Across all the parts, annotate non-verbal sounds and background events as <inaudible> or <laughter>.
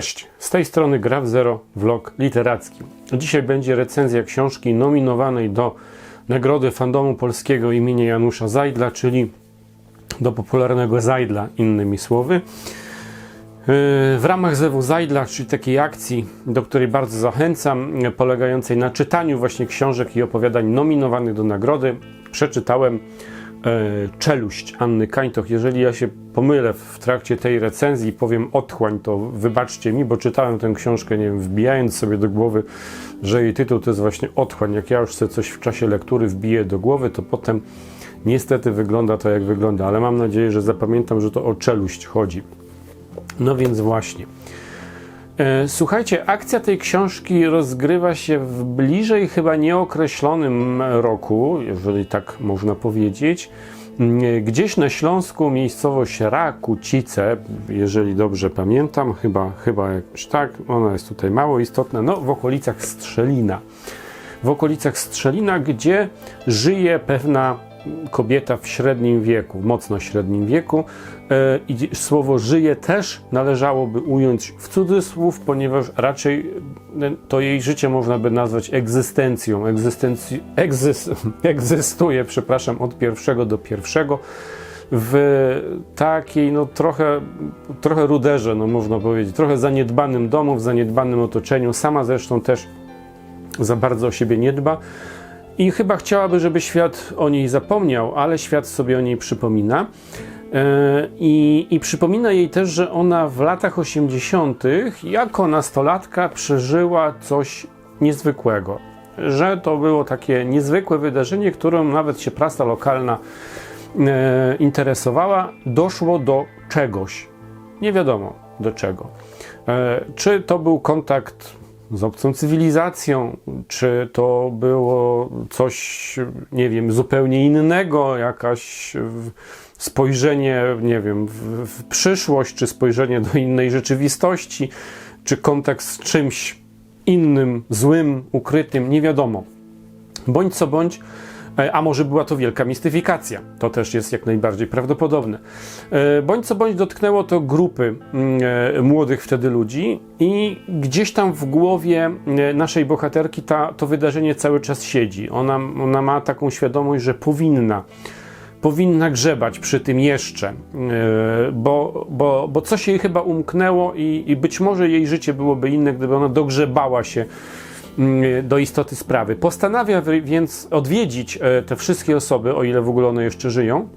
Cześć, z tej strony Graf Zero Vlog Literacki. Dzisiaj będzie recenzja książki nominowanej do Nagrody Fandomu Polskiego imienia Janusza Zajdla, czyli do popularnego Zajdla, innymi słowy. Yy, W ramach Zewu Zajdla, czyli takiej akcji, do której bardzo zachęcam, yy, polegającej na czytaniu właśnie książek i opowiadań nominowanych do nagrody, przeczytałem e, Czeluść Anny Kańtoch. Jeżeli ja się pomylę w trakcie tej recenzji i powiem otchłań, to wybaczcie mi, bo czytałem tę książkę, nie wiem, wbijając sobie do głowy, że jej tytuł to jest właśnie otchłań. Jak ja już sobie coś w czasie lektury wbiję do głowy, to potem niestety wygląda to jak wygląda, ale mam nadzieję, że zapamiętam, że to o czeluść chodzi. No więc właśnie. E, Słuchajcie, akcja tej książki rozgrywa się w bliżej chyba nieokreślonym roku, jeżeli tak można powiedzieć. Mm, Gdzieś na Śląsku miejscowość Rakucice, jeżeli dobrze pamiętam, chyba, chyba jakoś tak, ona jest tutaj mało istotna, no w okolicach Strzelina. W okolicach Strzelina, gdzie żyje pewna kobieta w średnim wieku, mocno średnim wieku. E, I słowo żyje też należałoby ująć w cudzysłów, ponieważ raczej e, to jej życie można by nazwać egzystencją. Egzystencji, egzys, <laughs> egzystuje, przepraszam, od pierwszego do pierwszego w takiej, no trochę, trochę ruderze, no można powiedzieć, trochę zaniedbanym domu, w zaniedbanym otoczeniu. Sama zresztą też za bardzo o siebie nie dba. I chyba chciałaby, żeby świat o niej zapomniał, ale świat sobie o niej przypomina. E, I, I przypomina jej też, że ona w latach 80. jako nastolatka przeżyła coś niezwykłego. Że to było takie niezwykłe wydarzenie, którą nawet się prasa lokalna e, interesowała. Doszło do czegoś. Nie wiadomo do czego. E, czy to był kontakt z obcą cywilizacją, czy to było coś, nie wiem, zupełnie innego, jakaś spojrzenie, nie wiem, w, w przyszłość, czy spojrzenie do innej rzeczywistości, czy kontakt z czymś innym, złym, ukrytym, nie wiadomo. Bądź co bądź, a może była to wielka mistyfikacja. To też jest jak najbardziej prawdopodobne. E, Bądź co bądź dotknęło to grupy mm, e, młodych wtedy ludzi i gdzieś tam w głowie e, naszej bohaterki ta, to wydarzenie cały czas siedzi. Ona, ona ma taką świadomość, że powinna powinna grzebać przy tym jeszcze, bo, bo, bo coś jej chyba umknęło i, i być może jej życie byłoby inne, gdyby ona dogrzebała się do istoty sprawy. Postanawia więc odwiedzić e, te wszystkie osoby, o ile w ogóle one jeszcze żyją,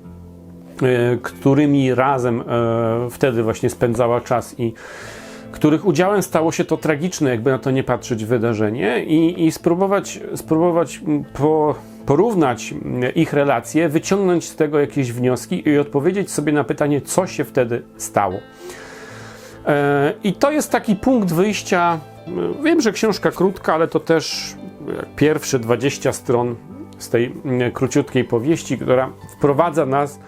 e, którymi razem e, wtedy właśnie spędzała czas i których udziałem stało się to tragiczne, jakby na to nie patrzeć, wydarzenie i, i spróbować, spróbować mm, po, porównać mm, ich relacje, wyciągnąć z tego jakieś wnioski i odpowiedzieć sobie na pytanie, co się wtedy stało. I to jest taki punkt wyjścia. Wiem, że książka krótka, ale to też pierwsze 20 stron z tej mm, króciutkiej powieści, która wprowadza nas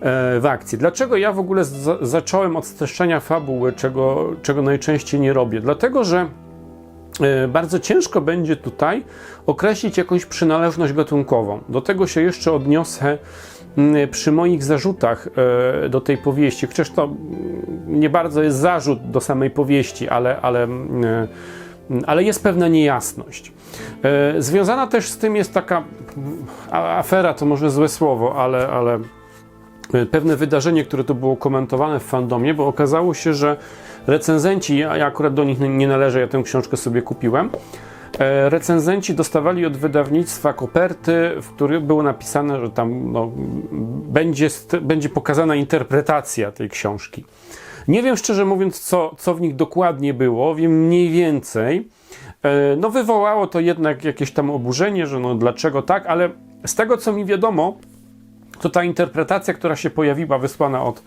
e, w akcję. Dlaczego ja w ogóle za zacząłem od streszczenia fabuły, czego, czego najczęściej nie robię? Dlatego, że e, bardzo ciężko będzie tutaj określić jakąś przynależność gatunkową. Do tego się jeszcze odniosę przy moich zarzutach e, do tej powieści. Chociaż to mm, nie bardzo jest zarzut do samej powieści, ale, ale, mm, e, ale jest pewna niejasność. E, Związana też z tym jest taka mm, afera, to może złe słowo, ale, ale pewne wydarzenie, które tu było komentowane w fandomie, bo okazało się, że recenzenci, ja akurat do nich nie należę, ja tę książkę sobie kupiłem, recenzenci dostawali od wydawnictwa koperty, w których było napisane, że tam no, będzie, będzie pokazana interpretacja tej książki. Nie wiem szczerze mówiąc, co, co w nich dokładnie było, wiem mniej więcej. E, No wywołało to jednak jakieś tam oburzenie, że no dlaczego tak, ale z tego co mi wiadomo, to ta interpretacja, która się pojawiła, wysłana od,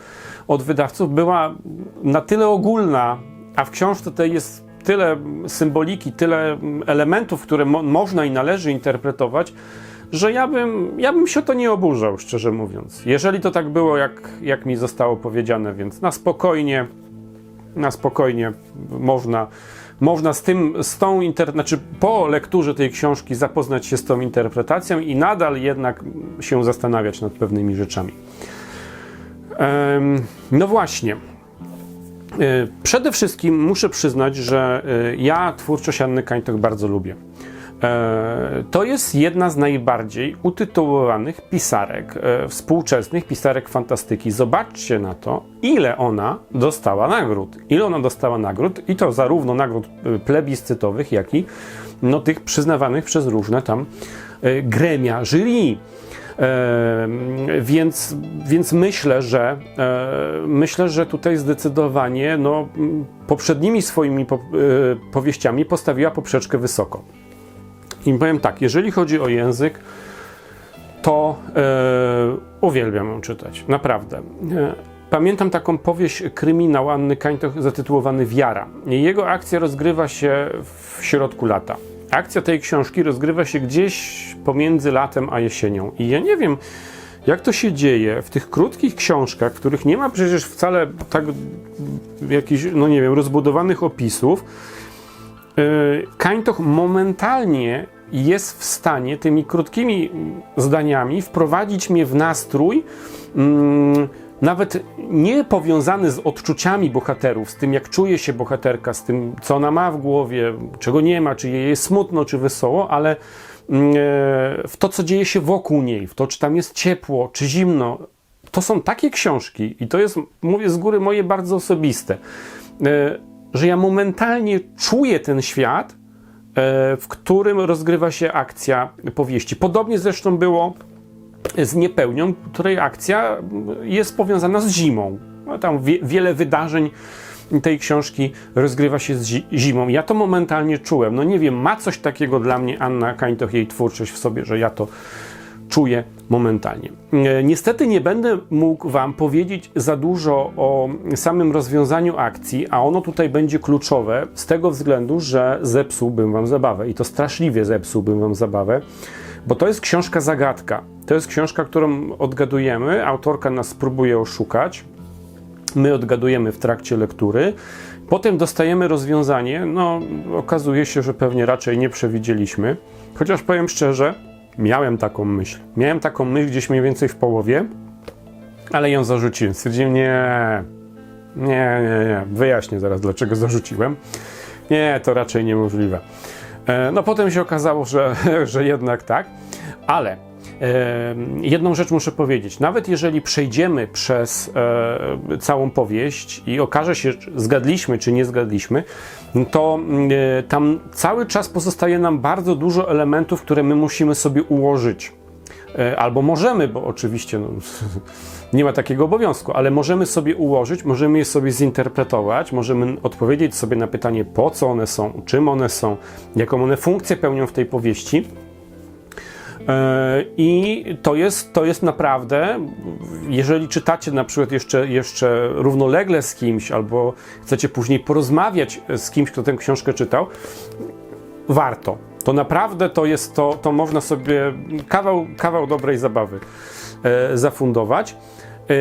od wydawców, była na tyle ogólna, a w książce tej jest tyle symboliki, tyle elementów, które mo można i należy interpretować, że ja bym, ja bym się to nie oburzał, szczerze mówiąc. Jeżeli to tak było, jak, jak mi zostało powiedziane, więc na spokojnie, na spokojnie można, można z tym, z tą inter... znaczy po lekturze tej książki zapoznać się z tą interpretacją i nadal jednak się zastanawiać nad pewnymi rzeczami. Em, no właśnie. E, Przede wszystkim muszę przyznać, że e, ja twórczość Anny Kańtok bardzo lubię. E, To jest jedna z najbardziej utytułowanych pisarek współczesnych, pisarek fantastyki. Zobaczcie na to, ile ona dostała nagród. Ile ona dostała nagród i to zarówno nagród plebiscytowych, jak i no, tych przyznawanych przez różne tam gremia, jury. Więc, więc myślę, że e, myślę, że tutaj zdecydowanie no, poprzednimi swoimi e, powieściami postawiła poprzeczkę wysoko. I powiem tak, jeżeli chodzi o język, to e, uwielbiam ją czytać, naprawdę. E, pamiętam taką powieść kryminał Anny Kańtoch zatytułowany Wiara. Jego akcja rozgrywa się w środku lata. Akcja tej książki rozgrywa się gdzieś pomiędzy latem a jesienią. I ja nie wiem, jak to się dzieje w tych krótkich książkach, których nie ma przecież wcale tak jakichś, no nie wiem, rozbudowanych opisów, Yy, Kańtoch momentalnie jest w stanie tymi krótkimi zdaniami wprowadzić mnie w nastrój, mm, nawet nie powiązany z odczuciami bohaterów, z tym jak czuje się bohaterka, z tym co ona ma w głowie, czego nie ma, czy jej jest smutno, czy wesoło, ale mm, e, w to, co dzieje się wokół niej, w to, czy tam jest ciepło, czy zimno. To są takie książki i to jest, mówię z góry, moje bardzo osobiste e, że ja momentalnie czuję ten świat, e, w którym rozgrywa się akcja powieści. Podobnie zresztą było z Niepełnią, której akcja jest powiązana z zimą. No, tam wie, wiele wydarzeń tej książki rozgrywa się z zi- zimą. Ja to momentalnie czułem. No nie wiem, ma coś takiego dla mnie Anna Kańtoch, jej twórczość w sobie, że ja to czuję momentalnie. E, Niestety nie będę mógł Wam powiedzieć za dużo o samym rozwiązaniu akcji, a ono tutaj będzie kluczowe z tego względu, że zepsułbym Wam zabawę i to straszliwie zepsułbym Wam zabawę, bo to jest książka zagadka. To jest książka, którą odgadujemy, autorka nas próbuje oszukać, my odgadujemy w trakcie lektury. Potem dostajemy rozwiązanie, no okazuje się, że pewnie raczej nie przewidzieliśmy. Chociaż powiem szczerze, miałem taką myśl. Miałem taką myśl gdzieś mniej więcej w połowie, ale ją zarzuciłem. Stwierdziłem, nie, nie, nie, nie. Wyjaśnię zaraz, dlaczego zarzuciłem. Nie, to raczej niemożliwe. E, No potem się okazało, że, <laughs> że jednak tak, ale e, jedną rzecz muszę powiedzieć. Nawet jeżeli przejdziemy przez e, całą powieść i okaże się, czy zgadliśmy czy nie zgadliśmy, to tam cały czas pozostaje nam bardzo dużo elementów, które my musimy sobie ułożyć. E, Albo możemy, bo oczywiście no, <laughs> nie ma takiego obowiązku, ale możemy sobie ułożyć, możemy je sobie zinterpretować, możemy odpowiedzieć sobie na pytanie, po co one są, czym one są, jaką one funkcję pełnią w tej powieści. E, I to jest, to jest naprawdę, jeżeli czytacie na przykład jeszcze, jeszcze równolegle z kimś, albo chcecie później porozmawiać z kimś, kto tę książkę czytał, warto. To naprawdę to jest to, to można sobie kawał, kawał dobrej zabawy e, zafundować. E,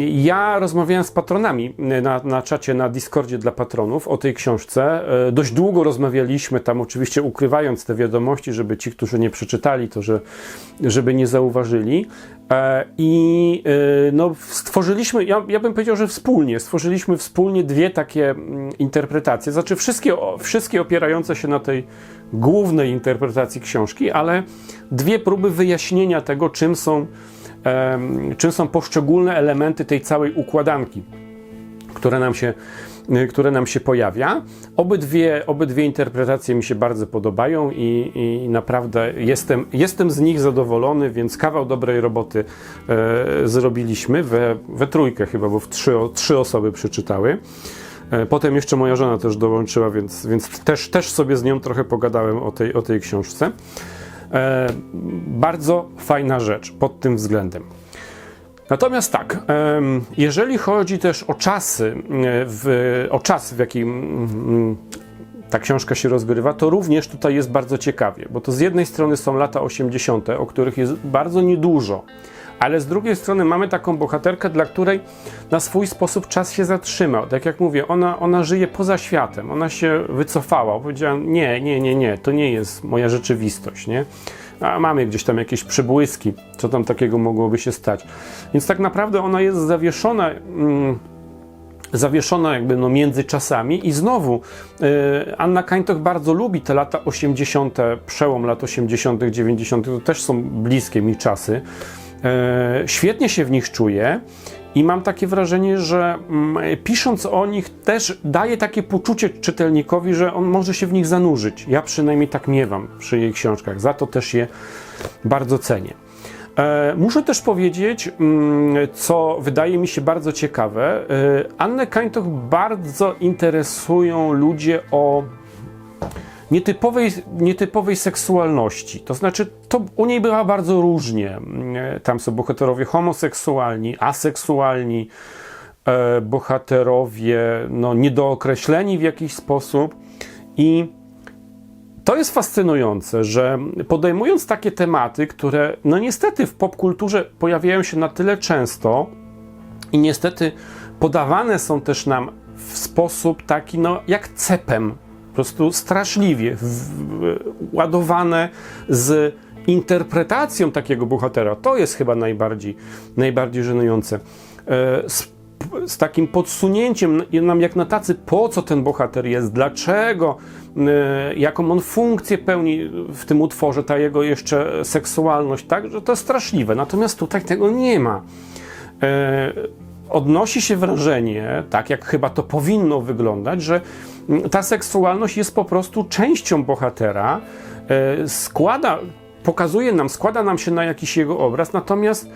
Ja rozmawiałem z patronami na, na czacie, na Discordzie dla patronów o tej książce. E, Dość długo rozmawialiśmy tam, oczywiście ukrywając te wiadomości, żeby ci, którzy nie przeczytali, to że, żeby nie zauważyli. E, I e, no, stworzyliśmy, ja, ja bym powiedział, że wspólnie, stworzyliśmy wspólnie dwie takie mm, interpretacje. Znaczy, wszystkie, wszystkie opierające się na tej głównej interpretacji książki, ale dwie próby wyjaśnienia tego, czym są, czym są poszczególne elementy tej całej układanki które nam się, y, które nam się pojawia. Obydwie, obydwie interpretacje mi się bardzo podobają i, i naprawdę jestem, jestem z nich zadowolony, więc kawał dobrej roboty e, zrobiliśmy we, we trójkę chyba, bo w trzy, trzy osoby przeczytały. E, Potem jeszcze moja żona też dołączyła, więc, więc też, też sobie z nią trochę pogadałem o tej, o tej książce. E, bardzo fajna rzecz pod tym względem. Natomiast tak, jeżeli chodzi też o czasy, e, w, o czas, w jakim mm, ta książka się rozgrywa, to również tutaj jest bardzo ciekawie, bo to z jednej strony są lata 80., o których jest bardzo niedużo, ale z drugiej strony mamy taką bohaterkę, dla której na swój sposób czas się zatrzymał. Tak jak mówię, ona, ona żyje poza światem, ona się wycofała, powiedziała: Nie, nie, nie, nie, to nie jest moja rzeczywistość, nie? A mamy gdzieś tam jakieś przebłyski, co tam takiego mogłoby się stać. Więc tak naprawdę ona jest zawieszona. Mm, zawieszona jakby no między czasami i znowu e, Anna Kańtoch bardzo lubi te lata 80., przełom lat 80., 90., to też są bliskie mi czasy. E, świetnie się w nich czuje i mam takie wrażenie, że mm, pisząc o nich też daje takie poczucie czytelnikowi, że on może się w nich zanurzyć. Ja przynajmniej tak miewam przy jej książkach, za to też je bardzo cenię. E, Muszę też powiedzieć, mm, co wydaje mi się bardzo ciekawe. e, Annę Kańtoch bardzo interesują ludzie o nietypowej, nietypowej seksualności. To znaczy, to u niej była bardzo różnie. E, Tam są bohaterowie homoseksualni, aseksualni, e, bohaterowie no, niedookreśleni w jakiś sposób i to jest fascynujące, że podejmując takie tematy, które no niestety w popkulturze pojawiają się na tyle często i niestety podawane są też nam w sposób taki, no jak cepem, po prostu straszliwie, ładowane z interpretacją takiego bohatera. To jest chyba najbardziej, najbardziej żenujące. E, z z takim podsunięciem nam jak na tacy, po co ten bohater jest, dlaczego, y, jaką on funkcję pełni w tym utworze, ta jego jeszcze seksualność, tak, że to jest straszliwe. Natomiast tutaj tego nie ma. Y, odnosi się wrażenie, tak jak chyba to powinno wyglądać, że ta seksualność jest po prostu częścią bohatera, y, składa, pokazuje nam, składa nam się na jakiś jego obraz, natomiast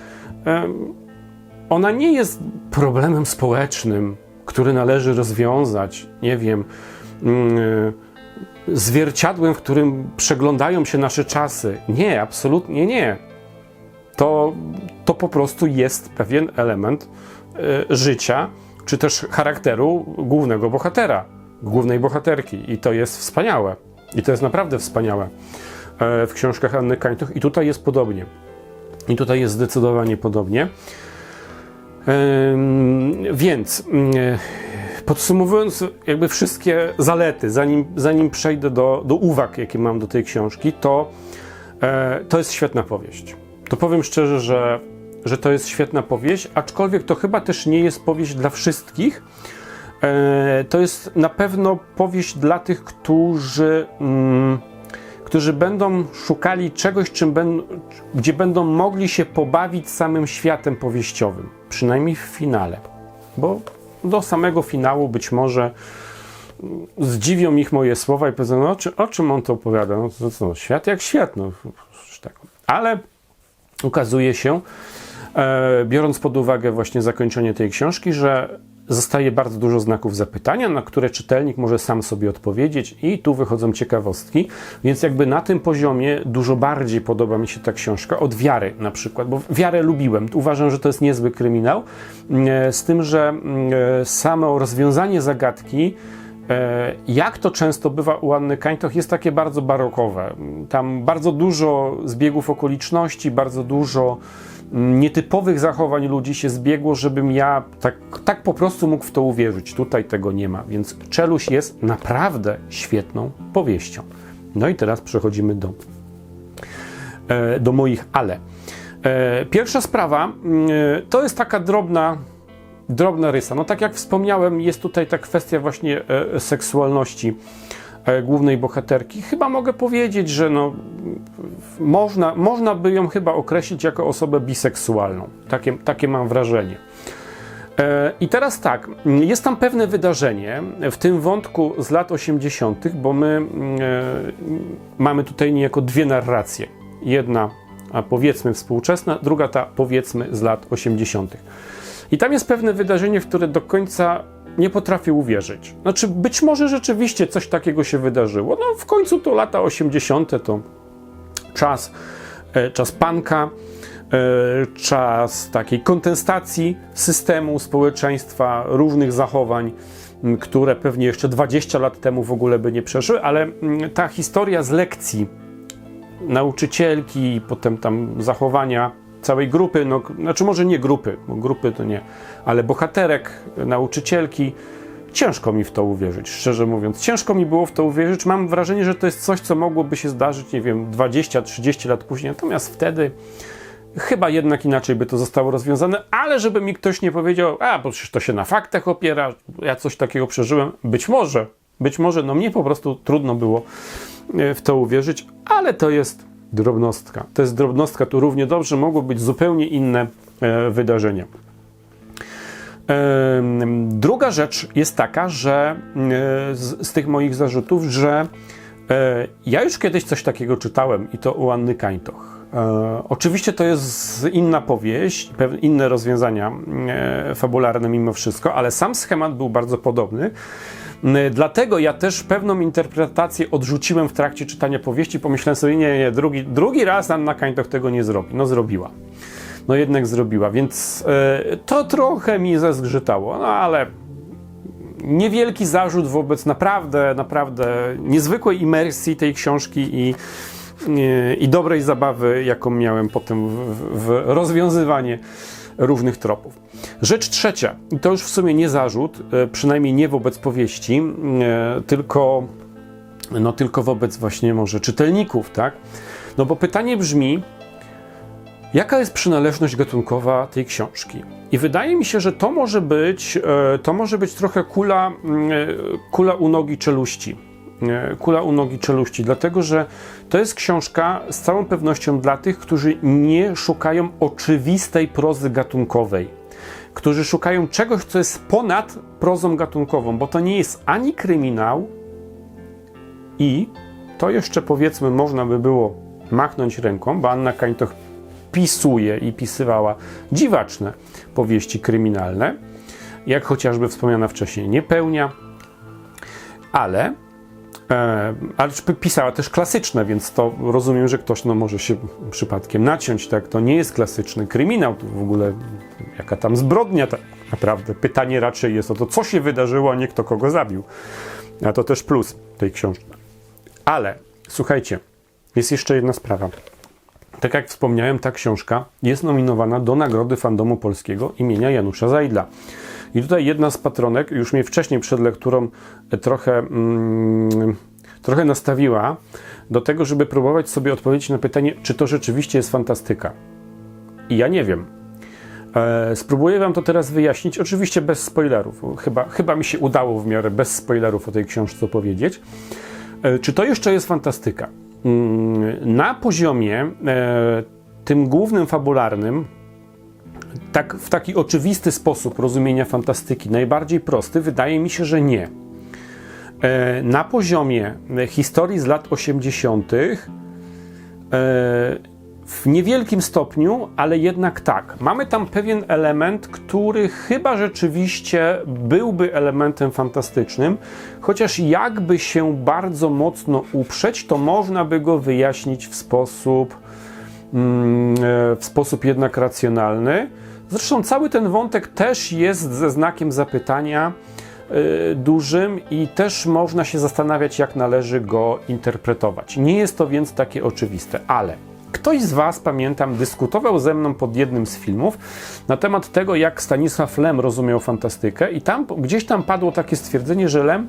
ona nie jest problemem społecznym, który należy rozwiązać, nie wiem, yy, zwierciadłem, w którym przeglądają się nasze czasy. Nie, absolutnie nie. To, to po prostu jest pewien element yy, życia, czy też charakteru głównego bohatera, głównej bohaterki. I to jest wspaniałe. I to jest naprawdę wspaniałe yy, w książkach Anny Kańtoch. I tutaj jest podobnie. I tutaj jest zdecydowanie podobnie. Więc podsumowując jakby wszystkie zalety, zanim, zanim przejdę do, do uwag, jakie mam do tej książki, to e, to jest świetna powieść. To powiem szczerze, że, że to jest świetna powieść, aczkolwiek to chyba też nie jest powieść dla wszystkich. E, to jest na pewno powieść dla tych, którzy mm, którzy będą szukali czegoś, czym ben, gdzie będą mogli się pobawić samym światem powieściowym, przynajmniej w finale. Bo do samego finału być może zdziwią ich moje słowa i powiedzą, no, o czym on to opowiada? No, to, to, świat jak świat. No, tak. Ale okazuje się, e, biorąc pod uwagę właśnie zakończenie tej książki, że zostaje bardzo dużo znaków zapytania, na które czytelnik może sam sobie odpowiedzieć, i tu wychodzą ciekawostki. Więc, jakby na tym poziomie dużo bardziej podoba mi się ta książka od wiary na przykład, bo wiarę lubiłem. Uważam, że to jest niezły kryminał, e, z tym, że e, samo rozwiązanie zagadki. E, jak to często bywa u Anny Kańtoch, jest takie bardzo barokowe. Tam bardzo dużo zbiegów okoliczności, bardzo dużo nietypowych zachowań ludzi się zbiegło, żebym ja tak, tak po prostu mógł w to uwierzyć. Tutaj tego nie ma, więc Czeluś jest naprawdę świetną powieścią. No i teraz przechodzimy do, e, do moich ale. E, pierwsza sprawa e, to jest taka drobna, drobna rysa. No tak jak wspomniałem, jest tutaj ta kwestia właśnie seksualności głównej bohaterki. Chyba mogę powiedzieć, że no, można, można by ją chyba określić jako osobę biseksualną. Takie, takie mam wrażenie. E, I teraz tak, jest tam pewne wydarzenie w tym wątku z lat 80., bo my e, mamy tutaj niejako dwie narracje. Jedna, powiedzmy współczesna, druga ta powiedzmy z lat 80. I tam jest pewne wydarzenie, w które do końca nie potrafię uwierzyć. Znaczy, być może rzeczywiście coś takiego się wydarzyło. No, w końcu to lata 80. to czas, e, czas panka, e, czas takiej kontestacji systemu, społeczeństwa, różnych zachowań, które pewnie jeszcze 20 lat temu w ogóle by nie przeszły, ale ta historia z lekcji nauczycielki, potem tam zachowania całej grupy, no, znaczy może nie grupy, bo grupy to nie, ale bohaterek, nauczycielki, ciężko mi w to uwierzyć, szczerze mówiąc. Ciężko mi było w to uwierzyć. Mam wrażenie, że to jest coś, co mogłoby się zdarzyć, nie wiem, 20-30 lat później. Natomiast wtedy Chyba jednak inaczej by to zostało rozwiązane, ale żeby mi ktoś nie powiedział, a bo przecież to się na faktach opiera, ja coś takiego przeżyłem, być może, być może, no mnie po prostu trudno było e, w to uwierzyć, ale to jest drobnostka. To jest drobnostka, tu równie dobrze mogły być zupełnie inne e, wydarzenia. Em, Druga rzecz jest taka, że e, z, z tych moich zarzutów, że e, ja już kiedyś coś takiego czytałem i to u Anny Kańtoch. E, oczywiście to jest inna powieść, inne rozwiązania e, fabularne mimo wszystko, ale sam schemat był bardzo podobny. Dlatego ja też pewną interpretację odrzuciłem w trakcie czytania powieści. Pomyślałem sobie, nie, nie, drugi, drugi raz Anna Kańtoch tego nie zrobi. No zrobiła no jednak zrobiła, więc e, to trochę mi zazgrzytało, no ale niewielki zarzut wobec naprawdę, naprawdę niezwykłej imersji tej książki i, i, i dobrej zabawy, jaką miałem potem w, w rozwiązywanie różnych tropów. Rzecz trzecia, i to już w sumie nie zarzut, e, przynajmniej nie wobec powieści, e, tylko, no, tylko wobec właśnie może czytelników, tak? No bo pytanie brzmi, Jaka jest przynależność gatunkowa tej książki? I wydaje mi się, że to może być, e, to może być trochę kula, mm, kula u nogi czeluści. E, Kula u nogi czeluści, dlatego że to jest książka z całą pewnością dla tych, którzy nie szukają oczywistej prozy gatunkowej, którzy szukają czegoś, co jest ponad prozą gatunkową, bo to nie jest ani kryminał, i to jeszcze powiedzmy można by było machnąć ręką, bo Anna Kańtoch pisuje i pisywała dziwaczne powieści kryminalne, jak chociażby wspomniana wcześniej Niepełnia, ale, ale pisała też klasyczne, więc to rozumiem, że ktoś no, może się przypadkiem naciąć, tak? To nie jest klasyczny kryminał, to w ogóle jaka tam zbrodnia tak naprawdę. Pytanie raczej jest o to, co się wydarzyło, a nie kto kogo zabił. A to też plus tej książki. Ale słuchajcie, jest jeszcze jedna sprawa. Tak jak wspomniałem, ta książka jest nominowana do Nagrody Fandomu Polskiego imienia Janusza Zajdla. I tutaj jedna z patronek już mnie wcześniej przed lekturą trochę, mm, trochę nastawiła do tego, żeby próbować sobie odpowiedzieć na pytanie, czy to rzeczywiście jest fantastyka. I ja nie wiem. E, spróbuję Wam to teraz wyjaśnić, oczywiście bez spoilerów. Chyba, chyba mi się udało w miarę bez spoilerów o tej książce opowiedzieć. E, czy to jeszcze jest fantastyka? Mm, Na poziomie e, tym głównym fabularnym, tak, w taki oczywisty sposób rozumienia fantastyki, najbardziej prosty, wydaje mi się, że nie. E, Na poziomie e, historii z lat 80. e, w niewielkim stopniu, ale jednak tak. Mamy tam pewien element, który chyba rzeczywiście byłby elementem fantastycznym, chociaż jakby się bardzo mocno uprzeć, to można by go wyjaśnić w sposób, w sposób jednak racjonalny. Zresztą cały ten wątek też jest ze znakiem zapytania y, dużym i też można się zastanawiać, jak należy go interpretować. Nie jest to więc takie oczywiste, ale ktoś z Was, pamiętam, dyskutował ze mną pod jednym z filmów na temat tego, jak Stanisław Lem rozumiał fantastykę, i tam gdzieś tam padło takie stwierdzenie, że Lem.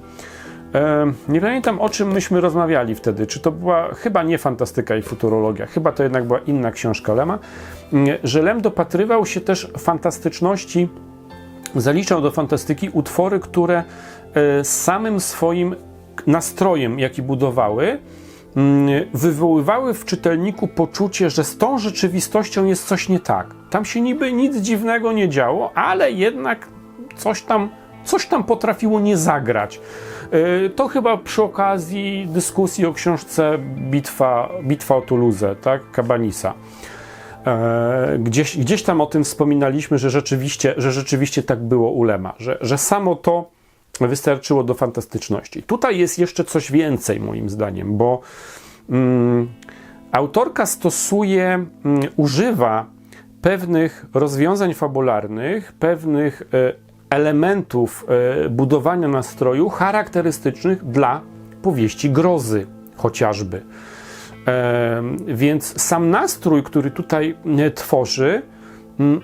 E, nie pamiętam o czym myśmy rozmawiali wtedy. Czy to była chyba nie fantastyka i futurologia, chyba to jednak była inna książka Lema, mm, że Lem dopatrywał się też fantastyczności zaliczał do fantastyki utwory, które e, samym swoim nastrojem, jaki budowały, mm, wywoływały w czytelniku poczucie, że z tą rzeczywistością jest coś nie tak. Tam się niby nic dziwnego nie działo, ale jednak coś tam, coś tam potrafiło nie zagrać. E, To chyba przy okazji dyskusji o książce Bitwa, Bitwa o Toulouse, tak? Cabanisa. E, Gdzieś, gdzieś tam o tym wspominaliśmy, że rzeczywiście, że rzeczywiście tak było u Lema, że, że samo to wystarczyło do fantastyczności. Tutaj jest jeszcze coś więcej, moim zdaniem, bo mm, autorka stosuje, mm, używa pewnych rozwiązań fabularnych, pewnych e, elementów e, budowania nastroju charakterystycznych dla powieści grozy, chociażby. E, więc sam nastrój, który tutaj e, tworzy,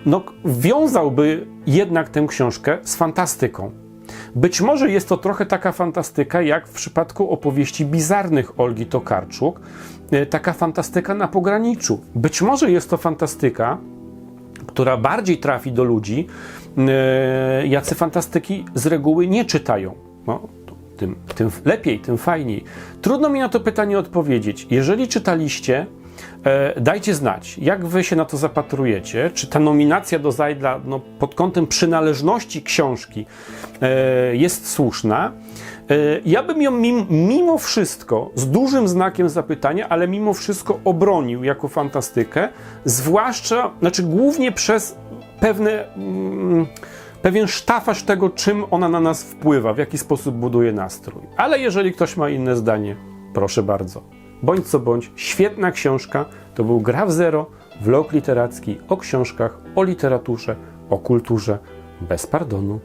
no, wiązałby jednak tę książkę z fantastyką. Być może jest to trochę taka fantastyka, jak w przypadku opowieści bizarnych Olgi Tokarczuk, taka fantastyka na pograniczu. Być może jest to fantastyka, która bardziej trafi do ludzi, e, jacy fantastyki z reguły nie czytają. No, tym, tym lepiej, tym fajniej. Trudno mi na to pytanie odpowiedzieć. Jeżeli czytaliście, dajcie znać, jak wy się na to zapatrujecie. Czy ta nominacja do Zajdla no, pod kątem przynależności książki e, jest słuszna? E, Ja bym ją mim, mimo wszystko, z dużym znakiem zapytania, ale mimo wszystko obronił jako fantastykę, zwłaszcza, znaczy głównie przez pewne, mm, pewien sztafaż tego, czym ona na nas wpływa, w jaki sposób buduje nastrój. Ale jeżeli ktoś ma inne zdanie, proszę bardzo. Bądź co bądź, świetna książka. To był Gra w Zero, vlog literacki o książkach, o literaturze, o kulturze, bez pardonu.